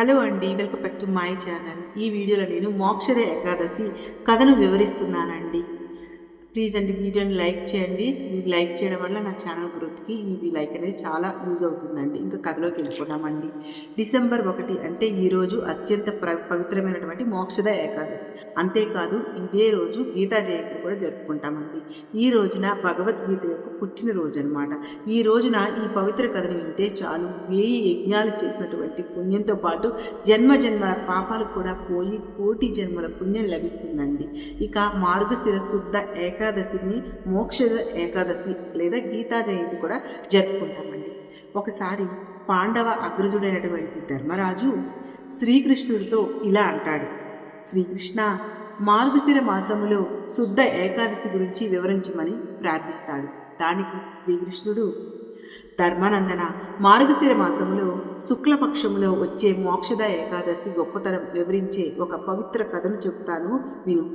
Hello అండి welcome back to my channel. ఈ వీడియోలో నేను మోక్షరే ఏకాదశి కథను వివరిస్తున్నానండి. ప్లీజ్ అండి వీడియోని లైక్ చేయండి. మీరు లైక్ చేయడం వల్ల నా ఛానల్ గ్రోత్కి ఈ లైక్ అనేది చాలా యూజ్ అవుతుందండి. ఇంకా కథలోకి వెళ్ళిపోదామండి. డిసెంబర్ ఒకటి అంటే ఈరోజు అత్యంత ప్ర పవిత్రమైనటువంటి మోక్షద ఏకాదశి. అంతేకాదు ఇదే రోజు గీతా జయంతి కూడా జరుపుకుంటామండి. ఈ రోజున భగవద్గీత యొక్క పుట్టినరోజు అనమాట ఈ రోజున ఈ పవిత్ర కథను వింటే చాలు. వేయి యజ్ఞాలు చేసినటువంటి పుణ్యంతో పాటు జన్మ జన్మల పాపాలు కూడా పోయి కోటి జన్మల పుణ్యం లభిస్తుందండి. ఇక మార్గశిర శుద్ధ ఏకాదశిని మోక్షద ఏకాదశి లేదా గీతా జయంతి కూడా జరుపుకుంటామండి. ఒకసారి పాండవ అగ్రజుడైనటువంటి ధర్మరాజు శ్రీకృష్ణుడితో ఇలా అంటాడు. శ్రీకృష్ణ మార్గశిర మాసములో శుద్ధ ఏకాదశి గురించి వివరించమని ప్రార్థిస్తాడు. దానికి శ్రీకృష్ణుడు ధర్మానందన మార్గశిర మాసంలో శుక్లపక్షంలో వచ్చే మోక్షద ఏకాదశి గొప్పతనం వివరించే ఒక పవిత్ర కథను చెప్తాను విను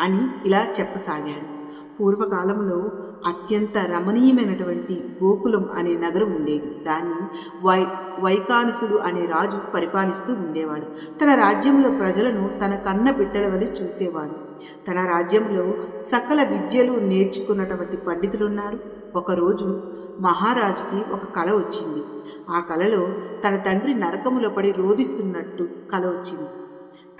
అని ఇలా చెప్పసాగాడు. పూర్వకాలంలో అత్యంత రమణీయమైనటువంటి గోకులం అనే నగరం ఉండేది. దాన్ని వై వైకానసుడు అనే రాజు పరిపాలిస్తూ ఉండేవాడు. తన రాజ్యంలో ప్రజలను తన కన్న బిడ్డల వలె చూసేవాడు. తన రాజ్యంలో సకల విద్యలు నేర్చుకున్నటువంటి పండితులున్నారు ఒకరోజు మహారాజుకి ఒక కళ వచ్చింది. ఆ కళలో తన తండ్రి నరకములో పడి రోధిస్తున్నట్టు కళ వచ్చింది.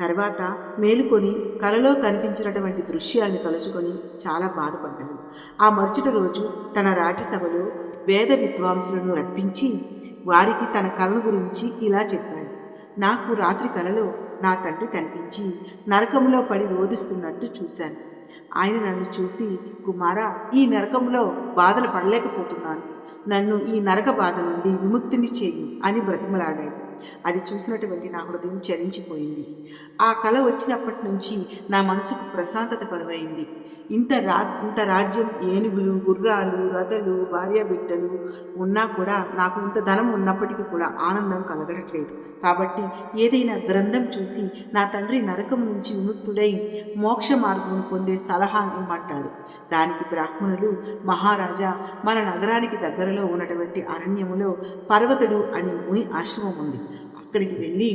తర్వాత మేలుకొని కలలో కనిపించినటువంటి దృశ్యాన్ని తలుచుకొని చాలా బాధపడ్డాడు. ఆ మరుసటి రోజు తన రాజ్యసభలో వేద విద్వాంసులను రప్పించి వారికి తన కళను గురించి ఇలా చెప్పాడు. నాకు రాత్రి కలలో నా తండ్రి కనిపించి నరకంలో పడి రోధిస్తున్నట్టు చూశాను. ఆయన నన్ను చూసి కుమారా ఈ నరకంలో బాధలు పడలేకపోతున్నాను. నన్ను ఈ నరక బాధ నుండి విముక్తిని చేయి అని బ్రతిమలాడాడు. అది చూసినటువంటి నా హృదయం చరించిపోయింది ఆ కళ వచ్చినప్పటి నుంచి నా మనసుకు ప్రశాంతత కరువైంది. ఇంత రా ఇంత రాజ్యం ఏనుగులు గుర్రాలు రథలు భార్య బిడ్డలు ఉన్నా కూడా నాకు ఇంత ధనం ఉన్నప్పటికీ కూడా ఆనందం కలగట్లేదు. కాబట్టి ఏదైనా గ్రంథం చూసి నా తండ్రి నరకం నుంచి విముక్తుడై మోక్ష మార్గం పొందే సలహా ఇమ్మంటాడు. దానికి బ్రాహ్మణుడు మహారాజా మన నగరానికి దగ్గరలో ఉన్నటువంటి అరణ్యములో పర్వతుడు అనే ముని ఆశ్రమం ఉంది. అక్కడికి వెళ్ళి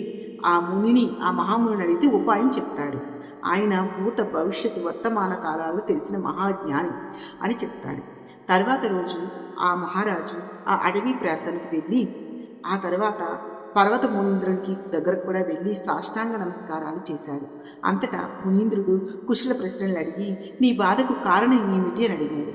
ఆ మునిని ఆ మహాముని అడిగితే ఉపాయం చెప్తాడు. ఆయన భూత భవిష్యత్తు వర్తమాన కాలాలు తెలిసిన మహాజ్ఞాని అని చెప్తాడు. తర్వాత రోజు ఆ మహారాజు ఆ అడవి ప్రాంతానికి వెళ్ళి ఆ తర్వాత పర్వత మునీంద్రునికి దగ్గరకు కూడా వెళ్ళి సాష్టాంగ నమస్కారాలు చేశాడు. అంతటా మునీంద్రుడు కుశల ప్రశ్నలు అడిగి నీ బాధకు కారణం ఏమిటి అని అడిగాడు.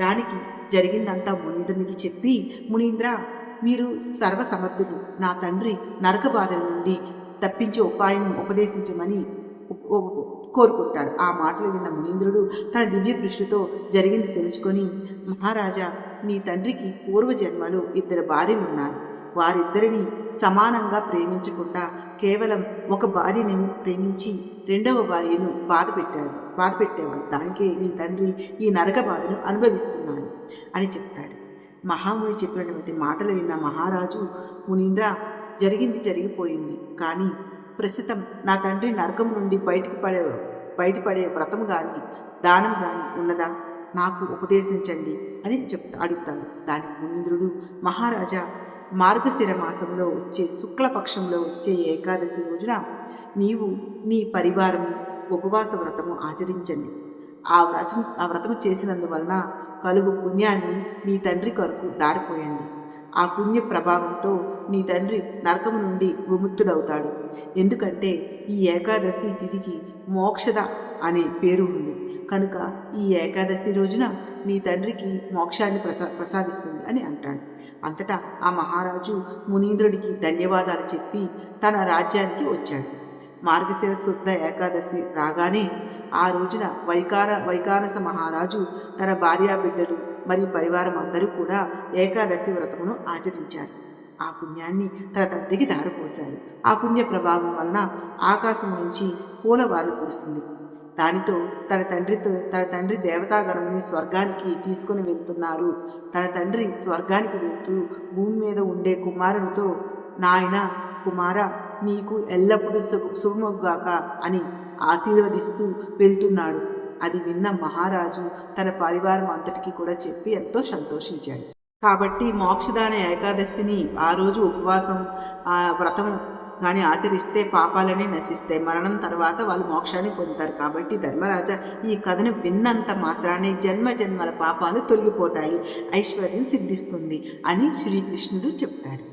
దానికి జరిగిందంతా మునీంద్రునికి చెప్పి మునీంద్ర మీరు సర్వసమర్థులు. నా తండ్రి నరక బాధల నుండి తప్పించే ఉపాయం ఉపదేశించమని కోరుకుంటాడు. ఆ మాటలు విన్న మునీంద్రుడు తన దివ్య దృష్టితో జరిగింది తెలుసుకొని మహారాజా నీ తండ్రికి పూర్వజన్మలో ఇద్దరు భార్యలు ఉన్నారు వారిద్దరిని సమానంగా ప్రేమించకుండా కేవలం ఒక భార్యను ప్రేమించి రెండవ భార్యను బాధ పెట్టాడు బాధ పెట్టేవాడు దానికే నీ తండ్రి ఈ నరక బాధను అనుభవిస్తున్నాడు అని చెప్తాడు. మహాముని చెప్పినటువంటి మాటలు విన్న మహారాజు మునీంద్ర జరిగింది జరిగిపోయింది. కానీ ప్రస్తుతం నా తండ్రి నరకం నుండి బయటికి పడే బయటపడే వ్రతం కానీ దానం కానీ ఉన్నదా? నాకు ఉపదేశించండి అని చెప్తా అడుగుతాడు. దానికి మునీంద్రుడు మహారాజా మార్గశిర మాసంలో వచ్చే శుక్లపక్షంలో వచ్చే ఏకాదశి రోజున నీవు నీ పరివారం ఉపవాస వ్రతము ఆచరించండి. ఆ వ్రతం ఆ వ్రతము చేసినందువలన కలుగు పుణ్యాన్ని మీ తండ్రి కొరకు దారిపోయండి. ఆ పుణ్య ప్రభావంతో నీ తండ్రి నరకము నుండి విముక్తుడవుతాడు. ఎందుకంటే ఈ ఏకాదశి తిథికి మోక్షద అనే పేరు ఉంది. కనుక ఈ ఏకాదశి రోజున నీ తండ్రికి మోక్షాన్ని ప్రసా ప్రసాదిస్తుంది అని అంటాడు. అంతటా ఆ మహారాజు మునీంద్రుడికి ధన్యవాదాలు చెప్పి తన రాజ్యానికి వచ్చాడు. మార్గశిర శుద్ధ ఏకాదశి రాగానే ఆ రోజున వైకార వైకానస మహారాజు తన భార్యా బిడ్డలు మరియు పరివారం అందరూ కూడా ఏకాదశి వ్రతమును ఆచరించారు. ఆ పుణ్యాన్ని తన తండ్రికి దారిపోశారు ఆ పుణ్య ప్రభావం వలన ఆకాశం నుంచి పూలవారు కురుస్తుంది దానితో తన తండ్రితో తన తండ్రి దేవతాగణముని స్వర్గానికి తీసుకుని వెళ్తున్నారు. తన తండ్రి స్వర్గానికి వెళ్తూ భూమి మీద ఉండే కుమారునితో నాయన కుమార నీకు ఎల్లప్పుడూ శుభముగాక అని ఆశీర్వదిస్తూ వెళ్తున్నాడు. అది విన్న మహారాజు తన పరివారం అంతటికి కూడా చెప్పి ఎంతో సంతోషించాడు. కాబట్టి మోక్షదాన ఏకాదశిని ఆ రోజు ఉపవాసం ఆ వ్రతం కానీ ఆచరిస్తే పాపాలనే నశిస్తాయి. మరణం తర్వాత వాళ్ళు మోక్షాన్ని పొందుతారు. కాబట్టి ధర్మరాజా ఈ కథను విన్నంత మాత్రానే జన్మ జన్మల పాపాలు తొలగిపోతాయి. ఐశ్వర్యం సిద్ధిస్తుంది అని శ్రీకృష్ణుడు చెప్తాడు.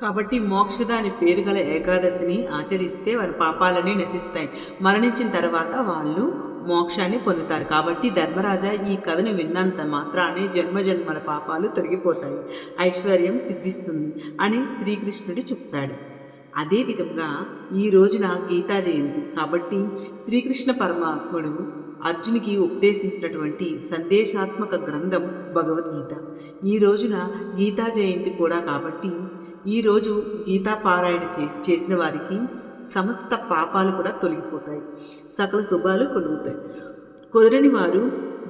కాబట్టి మోక్షదాని పేరు గల ఏకాదశిని ఆచరిస్తే వారి పాపాలన్నీ నశిస్తాయి. మరణించిన తర్వాత వాళ్ళు మోక్షాన్ని పొందుతారు. కాబట్టి ధర్మరాజా ఈ కథను విన్నంత మాత్రానే జన్మజన్మల పాపాలు తొలగిపోతాయి. ఐశ్వర్యం సిద్ధిస్తుంది అని శ్రీకృష్ణుడు చెప్తాడు. అదేవిధంగా ఈ రోజున గీతా జయంతి. కాబట్టి శ్రీకృష్ణ పరమాత్ముడు అర్జునికి ఉపదేశించినటువంటి సందేశాత్మక గ్రంథం భగవద్గీత. ఈ రోజున గీతా జయంతి కూడా కాబట్టి ఈరోజు గీతా పారాయణ చేసి చేసిన వారికి సమస్త పాపాలు కూడా తొలగిపోతాయి. సకల శుభాలు కలుగుతాయి. కుదరని వారు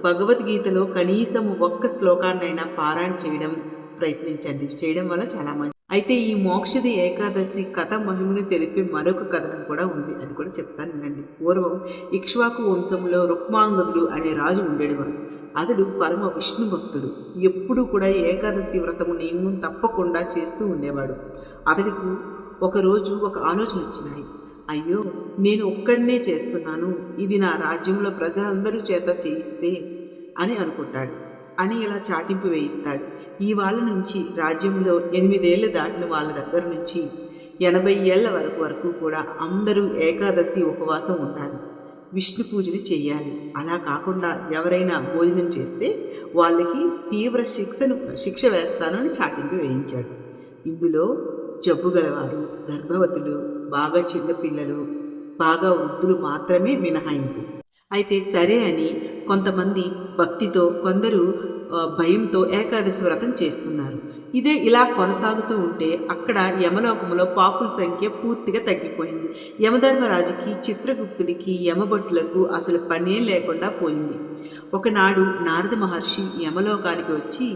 భగవద్గీతలో కనీసం ఒక్క శ్లోకాన్నైనా పారాయణ చేయడం ప్రయత్నించండి. చేయడం వల్ల చాలా మంచి అయితే ఈ మోక్షది ఏకాదశి కథ మహిమని తెలిపే మరొక కథనం కూడా ఉంది. అది కూడా చెప్తాను వినండి. పూర్వం ఇక్ష్వాకు వంశంలో రుక్మాంగదుడు అనే రాజు ఉండేవాడు. అతడు పరమ విష్ణు భక్తుడు. ఎప్పుడూ కూడా ఏకాదశి వ్రతము నియమం తప్పకుండా చేస్తూ ఉండేవాడు. అతడికి ఒకరోజు ఒక ఆలోచన వచ్చినాయి అయ్యో నేను ఒక్కడనే చేస్తున్నాను. ఇది నా రాజ్యంలో ప్రజలందరూ చేత చేయిస్తే అని అనుకుంటాడు. అని ఇలా చాటింపు వేయిస్తాడు. ఈ వాళ్ళ నుంచి రాజ్యంలో ఎనిమిదేళ్ళ దాటిన వాళ్ళ దగ్గర నుంచి ఎనభై ఏళ్ళ వరకు వరకు కూడా అందరూ ఏకాదశి ఉపవాసం ఉండాలి విష్ణు పూజలు చేయాలి. అలా కాకుండా ఎవరైనా భోజనం చేస్తే వాళ్ళకి తీవ్ర శిక్షను శిక్ష వేస్తానని చాటింపు వేయించాడు. ఇందులో జబ్బు గలవారు గర్భవతులు బాగా చిన్నపిల్లలు బాగా వృద్ధులు మాత్రమే మినహాయింపు. అయితే సరే అని కొంతమంది భక్తితో కొందరు భయంతో ఏకాదశి వ్రతం చేస్తున్నారు. ఇదే ఇలా కొనసాగుతూ ఉంటే అక్కడ యమలోకములో పాపుల సంఖ్య పూర్తిగా తగ్గిపోయింది. యమధర్మరాజుకి చిత్రగుప్తుడికి యమభట్టులకు అసలు పనే లేకుండా పోయింది. ఒకనాడు నారద మహర్షి యమలోకానికి వచ్చి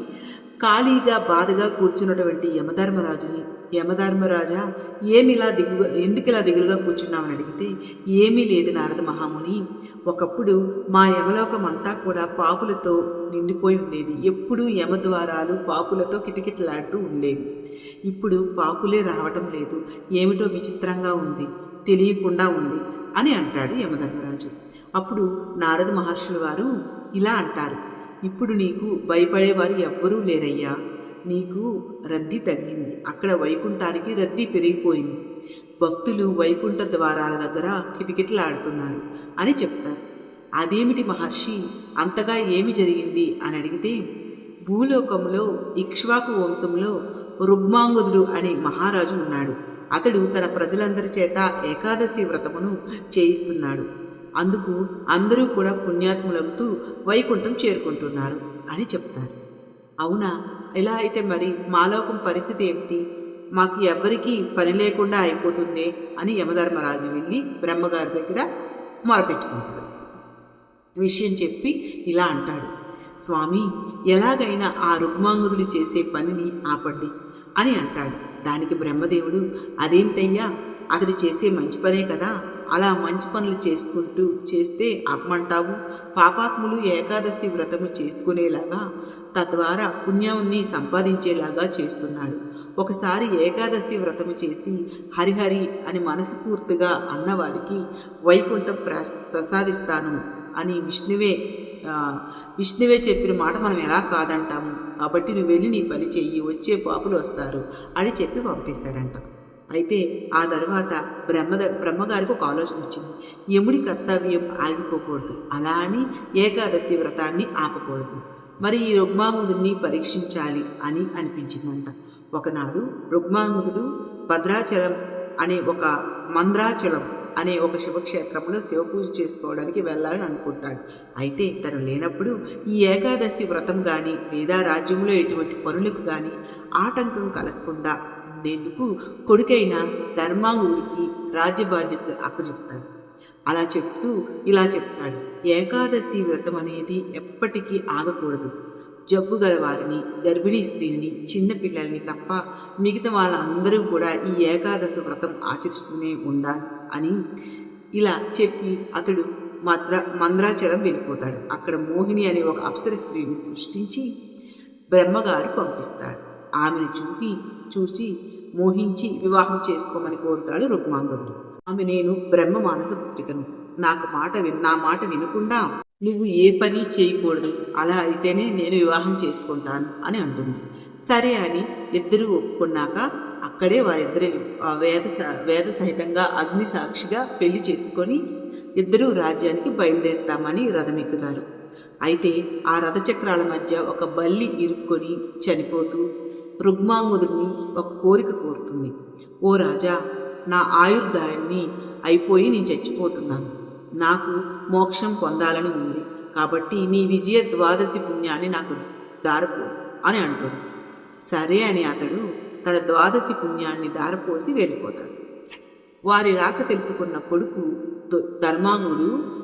ఖాళీగా బాధగా కూర్చున్నటువంటి యమధర్మరాజుని యమధర్మరాజా ఏమిలా దిగుగా ఎందుకు ఇలా దిగులుగా కూర్చున్నామని అడిగితే ఏమీ లేదు నారద మహాముని. ఒకప్పుడు మా యమలోకం అంతా కూడా పాపులతో నిండిపోయి ఉండేది. ఎప్పుడూ యమద్వారాలు పాపులతో కిటకిటలాడుతూ ఉండేవి. ఇప్పుడు పాపులే రావటం లేదు. ఏమిటో విచిత్రంగా ఉంది. తెలియకుండా ఉంది అని అంటాడు యమధర్మరాజు. అప్పుడు నారద మహర్షుల వారు ఇలా అంటారు. ఇప్పుడు నీకు భయపడేవారు ఎవ్వరూ లేరయ్యా. నీకు రద్దీ తగ్గింది. అక్కడ వైకుంఠానికి రద్దీ పెరిగిపోయింది. భక్తులు వైకుంఠ ద్వారాల దగ్గర కిటకిటలాడుతున్నారు అని చెప్తారు. అదేమిటి మహర్షి? అంతగా ఏమి జరిగింది? అని అడిగితే భూలోకంలో ఇక్ష్వాకు వంశంలో రుగ్మాంగుదుడు అనే మహారాజు ఉన్నాడు. అతడు తన ప్రజలందరి చేత ఏకాదశి వ్రతమును చేయిస్తున్నాడు. అందుకు అందరూ కూడా పుణ్యాత్ములవుతూ వైకుంఠం చేరుకుంటున్నారు అని చెప్తారు. అవునా? ఇలా అయితే మరి మాలోకం పరిస్థితి ఏమిటి? మాకు ఎవ్వరికీ పని లేకుండా అయిపోతుంది అని యమధర్మరాజు వెళ్ళి బ్రహ్మగారి దగ్గర మొరపెట్టుకుంటాడు. విషయం చెప్పి ఇలా అంటాడు. స్వామి ఎలాగైనా ఆ రుగ్మాంగుదులు చేసే పనిని ఆపండి అని అంటాడు. దానికి బ్రహ్మదేవుడు అదేమిటయ్యా? అతడు చేసే మంచి పనే కదా? అలా మంచి పనులు చేసుకుంటూ చేస్తే అమ్మంటావు పాపాత్ములు ఏకాదశి వ్రతము చేసుకునేలాగా తద్వారా పుణ్యాన్ని సంపాదించేలాగా చేస్తున్నాడు. ఒకసారి ఏకాదశి వ్రతము చేసి హరిహరి అని మనస్ఫూర్తిగా అన్నవారికి వైకుంఠం ప్రసాదిస్తాను అని విష్ణువే విష్ణువే చెప్పిన మాట మనం ఎలా కాదంటాము? కాబట్టి నువ్వు వెళ్ళి నీ పని చెయ్యి వచ్చే పాపులు వస్తారు అని చెప్పి పంపేశాడంట. అయితే ఆ తర్వాత బ్రహ్మ బ్రహ్మగారికి ఒక ఆలోచన వచ్చింది. యముడి కర్తవ్యం ఆగిపోకూడదు. అలా అని ఏకాదశి వ్రతాన్ని ఆపకూడదు. మరి ఈ రుగ్మాంగుడిని పరీక్షించాలి అని అనిపించిందంట. ఒకనాడు రుగ్మాంగుడు భద్రాచలం అనే ఒక మంద్రాచలం అనే ఒక శివక్షేత్రంలో శివపూజ చేసుకోవడానికి వెళ్ళాలని అనుకుంటాడు. అయితే తను లేనప్పుడు ఈ ఏకాదశి వ్రతం కానీ లేదా రాజ్యంలో ఎటువంటి పనులకు కానీ ఆటంకం కలగకుండా అందేందుకు కొడుకైన ధర్మాంగుడికి రాజ్య బాధ్యతలు అప్పచెప్తాడు. అలా చెప్తూ ఇలా చెప్తాడు. ఏకాదశి వ్రతం అనేది ఎప్పటికీ ఆగకూడదు. జబ్బు గల వారిని గర్భిణీ స్త్రీని చిన్నపిల్లల్ని తప్ప మిగతా వాళ్ళందరూ కూడా ఈ ఏకాదశి వ్రతం ఆచరిస్తూనే ఉండాలి అని ఇలా చెప్పి అతడు మద్ర మంద్రాచలం వెళ్ళిపోతాడు. అక్కడ మోహిని అనే ఒక అప్సర స్త్రీని సృష్టించి బ్రహ్మగారు పంపిస్తాడు. ఆమెను చూపి చూసి మోహించి వివాహం చేసుకోమని కోరుతాడు రుక్మాంగదుడు ఆమె నేను బ్రహ్మ మానస పుత్రికను. నాకు మాట విన్ నా మాట వినకుండా నువ్వు ఏ పని చేయకూడదు. అలా అయితేనే నేను వివాహం చేసుకుంటాను అని అంటుంది. సరే అని ఇద్దరు ఒప్పుకున్నాక అక్కడే వారిద్దరి వేద వేద సహితంగా అగ్ని సాక్షిగా పెళ్ళి చేసుకొని ఇద్దరూ రాజ్యానికి బయలుదేరుతామని రథమెక్కుతారు. అయితే ఆ రథచక్రాల మధ్య ఒక బల్లి ఇరుక్కొని చనిపోతూ రుగ్మాంగుడిని ఒక కోరిక కోరుతుంది. ఓ రాజా నా ఆయుర్దాయాన్ని అయిపోయి నేను చచ్చిపోతున్నాను. నాకు మోక్షం పొందాలని ఉంది. కాబట్టి నీ విజయ ద్వాదశి పుణ్యాన్ని నాకు దారపో అని అంటుంది. సరే అని అతడు తన ద్వాదశి పుణ్యాన్ని దారపోసి వెళ్ళిపోతాడు. వారి రాక తెలుసుకున్న కొడుకు దు- ధర్మాంగుడు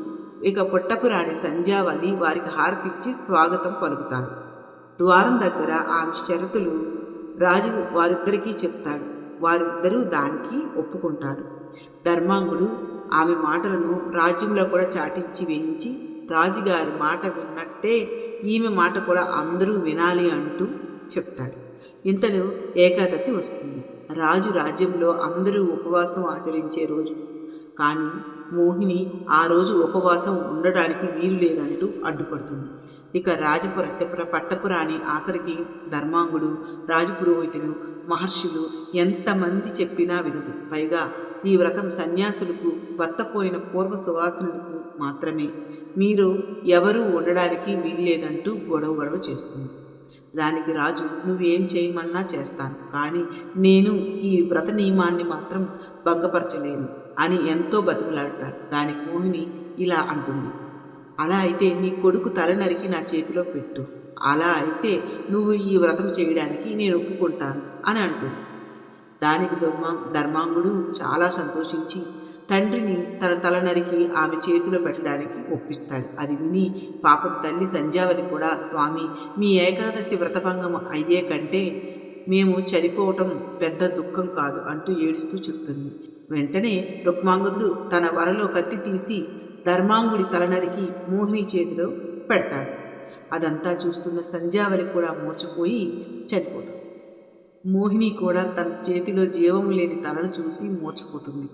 ఇక పుట్టపురాణి సంధ్యావళి వారికి హారతిచ్చి స్వాగతం పలుకుతారు. ద్వారం దగ్గర ఆమె షరతులు రాజు వారిద్దరికీ చెప్తాడు. వారిద్దరూ దానికి ఒప్పుకుంటారు. ధర్మాంగుడు ఆమె మాటలను రాజ్యంలో కూడా చాటించి వేయించి రాజుగారి మాట విన్నట్టే ఈమె మాట కూడా అందరూ వినాలి అంటూ చెప్తాడు. ఇంతలో ఏకాదశి వస్తుంది. రాజు రాజ్యంలో అందరూ ఉపవాసం ఆచరించే రోజు. కానీ మోహిని ఆ రోజు ఉపవాసం ఉండడానికి వీలు లేదంటూ అడ్డుపడుతుంది. ఇక రాజపుర పట్టపురాణి ఆఖరికి ధర్మాంగుడు రాజపురోహితులు మహర్షులు ఎంతమంది చెప్పినా వినదు. పైగా ఈ వ్రతం సన్యాసులకు వత్తపోయిన పూర్వ సువాసనులకు మాత్రమే. మీరు ఎవరూ ఉండడానికి వీల్లేదంటూ గొడవ గొడవ చేస్తుంది. దానికి రాజు నువ్వేం చేయమన్నా చేస్తాను కానీ నేను ఈ వ్రత నియమాన్ని మాత్రం భంగపరచలేను అని ఎంతో బతుకులాడతారు దానికి మోహిని ఇలా అంటుంది. అలా అయితే నీ కొడుకు తల నరికి నా చేతిలో పెట్టు. అలా అయితే నువ్వు ఈ వ్రతం చేయడానికి నేను ఒప్పుకుంటాను అని అంటుంది. దానికి ధర్మా ధర్మాంగుడు చాలా సంతోషించి తండ్రిని తన తల నరికి ఆమె చేతిలో పెట్టడానికి ఒప్పిస్తాడు. అది విని పాపం తల్లి సంధ్యావతి కూడా స్వామి మీ ఏకాదశి వ్రతభంగం అయ్యే కంటే మేము చనిపోవటం పెద్ద దుఃఖం కాదు అంటూ ఏడుస్తూ చెప్తుంది. వెంటనే రుక్మాంగుదుడు తన వరలో కత్తి తీసి ధర్మాంగుడి తల నరికి మోహిని చేతిలో పెడతాడు. అదంతా చూస్తున్న సంధ్యావళి కూడా మోచపోయి చనిపోతుంది మోహిని కూడా తన చేతిలో జీవం లేని తలను చూసి మోచపోతుంది.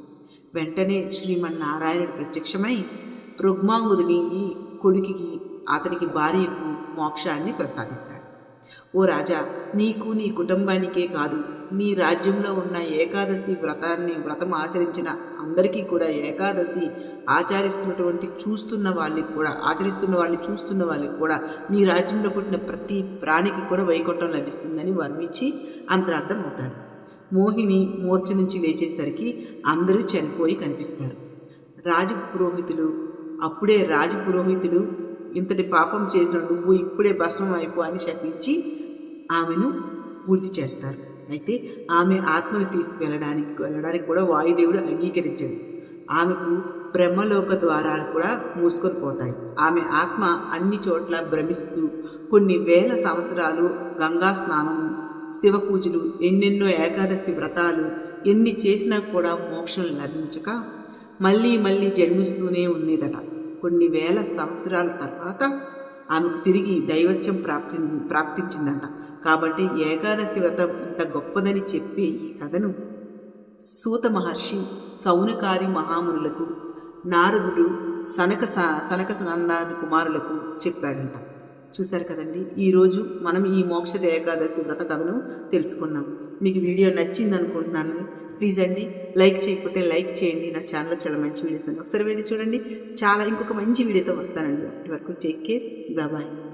వెంటనే శ్రీమన్నారాయణుడు ప్రత్యక్షమై రుగ్మాంగుడిని కొడుకుకి అతనికి భార్యకు మోక్షాన్ని ప్రసాదిస్తాడు. ఓ రాజా నీకు నీ కుటుంబానికే కాదు మీ రాజ్యంలో ఉన్న ఏకాదశి వ్రతాన్ని వ్రతం ఆచరించిన అందరికీ కూడా ఏకాదశి ఆచరిస్తున్నటువంటి చూస్తున్న వాళ్ళకి కూడా ఆచరిస్తున్న వాళ్ళని చూస్తున్న వాళ్ళకి కూడా నీ రాజ్యంలో పుట్టిన ప్రతి ప్రాణికి కూడా వైకుంఠం లభిస్తుందని వర్ణించి అంతరార్థం అవుతాడు. మోహిని మూర్ఛ నుంచి లేచేసరికి అందరూ చనిపోయి కనిపిస్తారు. రాజపురోహితులు అప్పుడే రాజపురోహితులు ఇంతటి పాపం చేసిన నువ్వు ఇప్పుడే భస్మం అయిపో అని శపించి ఆమెను పూర్తి చేస్తారు. అయితే ఆమె ఆత్మను తీసుకువెళ్ళడానికి వెళ్ళడానికి కూడా వాయుదేవుడు అంగీకరించాడు. ఆమెకు బ్రహ్మలోక ద్వారాలు కూడా మూసుకొని పోతాయి. ఆమె ఆత్మ అన్ని చోట్ల భ్రమిస్తూ కొన్ని వేల సంవత్సరాలు గంగా స్నానం శివ పూజలు ఎన్నెన్నో ఏకాదశి వ్రతాలు ఎన్ని చేసినా కూడా మోక్షం లభించక మళ్ళీ మళ్ళీ జన్మిస్తూనే ఉండేదట. కొన్ని వేల సంవత్సరాల తర్వాత ఆమెకు తిరిగి దైవత్యం ప్రాప్తి ప్రాప్తించిందట. కాబట్టి ఏకాదశి వ్రతం ఇంత గొప్పదని చెప్పే ఈ కథను సూత మహర్షి సౌనకాది మహామునులకు నారదుడు సనక స- సనక నందాది కుమారులకు చెప్పాడంట. చూశారు కదండి? ఈరోజు మనం ఈ మోక్షద ఏకాదశి వ్రత కథను తెలుసుకున్నాం. మీకు వీడియో నచ్చింది అనుకుంటున్నాను ప్లీజ్ అండి లైక్ చేయకపోతే లైక్ చేయండి. నా ఛానల్లో చాలా మంచి వీడియోస్ ఉన్నాయి. ఒకసారి వెళ్ళి చూడండి. చాలా ఇంకొక మంచి వీడియోతో వస్తానండి. అప్పటి వరకు టేక్ కేర్. బాయ్.